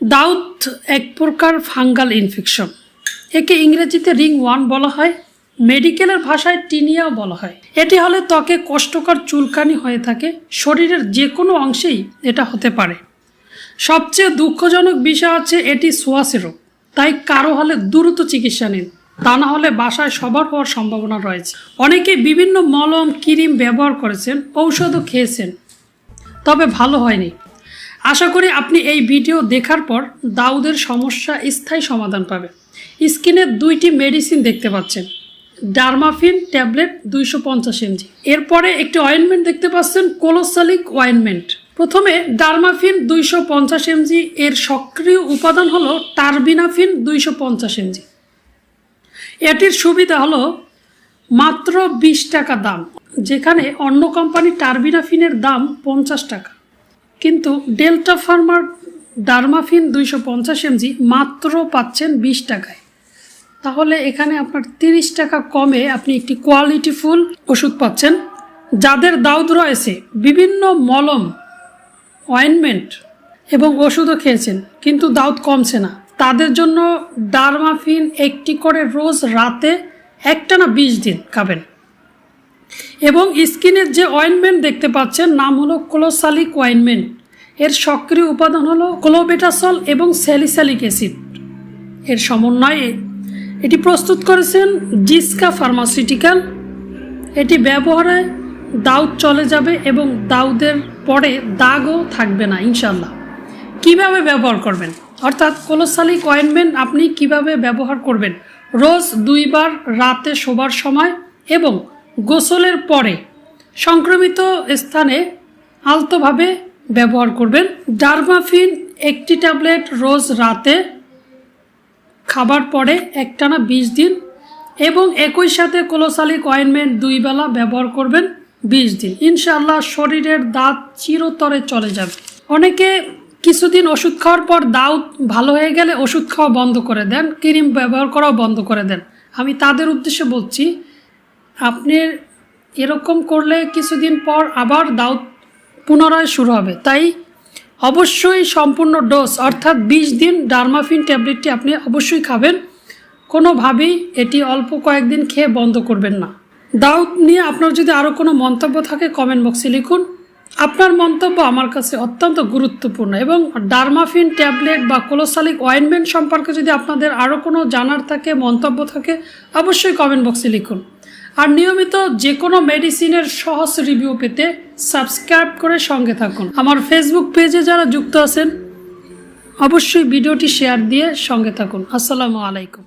দাউথ এক প্রকার fungal infection একে ইংরেজিতে রিং ওয়ান বলা হয়, মেডিকেলের ভাষায় টিনিয়াও বলা হয়। এটি হলে ত্বকে কষ্টকর চুলকানি হয়ে থাকে, শরীরের যে কোনো অংশেই এটা হতে পারে। সবচেয়ে দুঃখজনক বিষয় হচ্ছে এটি সোয়াসে রোগ। তাই কারও হলে দ্রুত চিকিৎসা নিন, তা না হলে বাসায় সবার হওয়ার সম্ভাবনা রয়েছে। অনেকে বিভিন্ন মলম, ক্রিম ব্যবহার করেছেন, ঔষধও খেয়েছেন, তবে ভালো হয়নি। আশা করি আপনি এই ভিডিও দেখার পর দাউদের সমস্যা স্থায়ী সমাধান পাবে। স্কিনে দুইটি মেডিসিন দেখতে পাচ্ছেন। ডার্মাফিন ট্যাবলেট দুইশো পঞ্চাশ এমজি। এরপরে একটি অয়েনমেন্ট দেখতে পাচ্ছেন, কোলোসালিক অয়েনমেন্ট। প্রথমে ডার্মাফিন দুইশো পঞ্চাশ এমজি, এর সক্রিয় উপাদান হলো টার্বিনাফিন দুইশো পঞ্চাশ এমজি। এটির সুবিধা হলো মাত্র বিশ টাকা দাম, যেখানে অন্য কোম্পানি টার্বিনাফিনের দাম পঞ্চাশ টাকা। কিন্তু ডেল্টা ফার্মার ডার্মাফিন দুইশো পঞ্চাশ এমজি মাত্র পাচ্ছেন বিশ টাকায়। তাহলে এখানে আপনার তিরিশ টাকা কমে আপনি একটি কোয়ালিটিফুল ওষুধ পাচ্ছেন। যাদের দাউদ রয়েছে বিভিন্ন মলম অয়েনমেন্ট এবং ওষুধও খেয়েছেন, কিন্তু দাউদ কমছে না। তাদের জন্য ডারমাফিন একটি করে রোজ রাতে একটা না বিশ দিন খাবেন। এবং স্কিনের যে অয়েনমেন্ট দেখতে পাচ্ছেন, নাম হলো ক্লোসালিক অয়েনমেন্ট এর সক্রিয় উপাদান হলো ক্লোবেটাসল এবং স্যালিসালিক অ্যাসিড এর সমন্বয়ে এটি প্রস্তুত করেছেন জিসকা ফার্মাসিউটিক্যাল। এটি ব্যবহারে দাউদ চলে যাবে এবং দাউদের পরে দাগও থাকবে না ইনশাল্লাহ কীভাবে ব্যবহার করবেন? অর্থাৎ কোলোসালিক অয়েনমেন্ট আপনি কীভাবে ব্যবহার করবেন? রোজ দুইবার রাতে শোবার সময় এবং গোসলের পরে সংক্রমিত স্থানে আলতোভাবে ব্যবহার করবেন। ডারমাফিন একটি ট্যাবলেট রোজ রাতে, খাবার পরে একটানা বিশ দিন এবং একই সাথে কোলোসালিক অয়েনমেন্ট দুই বেলা ব্যবহার করবেন বিশ দিন। ইনশাআল্লাহ শরীরের দাঁত চিরতরে চলে যাবে। অনেকে কিছুদিন ওষুধ খাওয়ার পর দাউদ ভালো হয়ে গেলে ওষুধ খাওয়া বন্ধ করে দেন, ক্রিম ব্যবহার করাও বন্ধ করে দেন। আমি তাদের উদ্দেশ্যে বলছি আপনি এরকম করলে কিছুদিন পর আবার দাউদ পুনরায় শুরু হবে। তাই অবশ্যই সম্পূর্ণ ডোজ, অর্থাৎ বিশ দিন ডার্মাফিন ট্যাবলেটটি আপনি অবশ্যই খাবেন। কোনোভাবেই এটি অল্প কয়েকদিন খেয়ে বন্ধ করবেন না। দাউদ নিয়ে আপনার যদি আরও কোনো মন্তব্য থাকে, কমেন্ট বক্সে লিখুন। আপনার মন্তব্য আমার কাছে অত্যন্ত গুরুত্বপূর্ণ এবং ডার্মাফিন ট্যাবলেট বা কোলোসালিক অয়েনমেন্ট সম্পর্কে যদি আপনাদের আরও কোনো জানার থাকে, মন্তব্য থাকে, অবশ্যই কমেন্ট বক্সে লিখুন। আর নিয়মিত যে কোনো মেডিসিনের সহজ রিভিউ পেতে সাবস্ক্রাইব করে সঙ্গে থাকুন। আমার ফেসবুক পেজে যারা যুক্ত আছেন, অবশ্যই ভিডিওটি শেয়ার দিয়ে সঙ্গে থাকুন। আসসালামু আলাইকুম।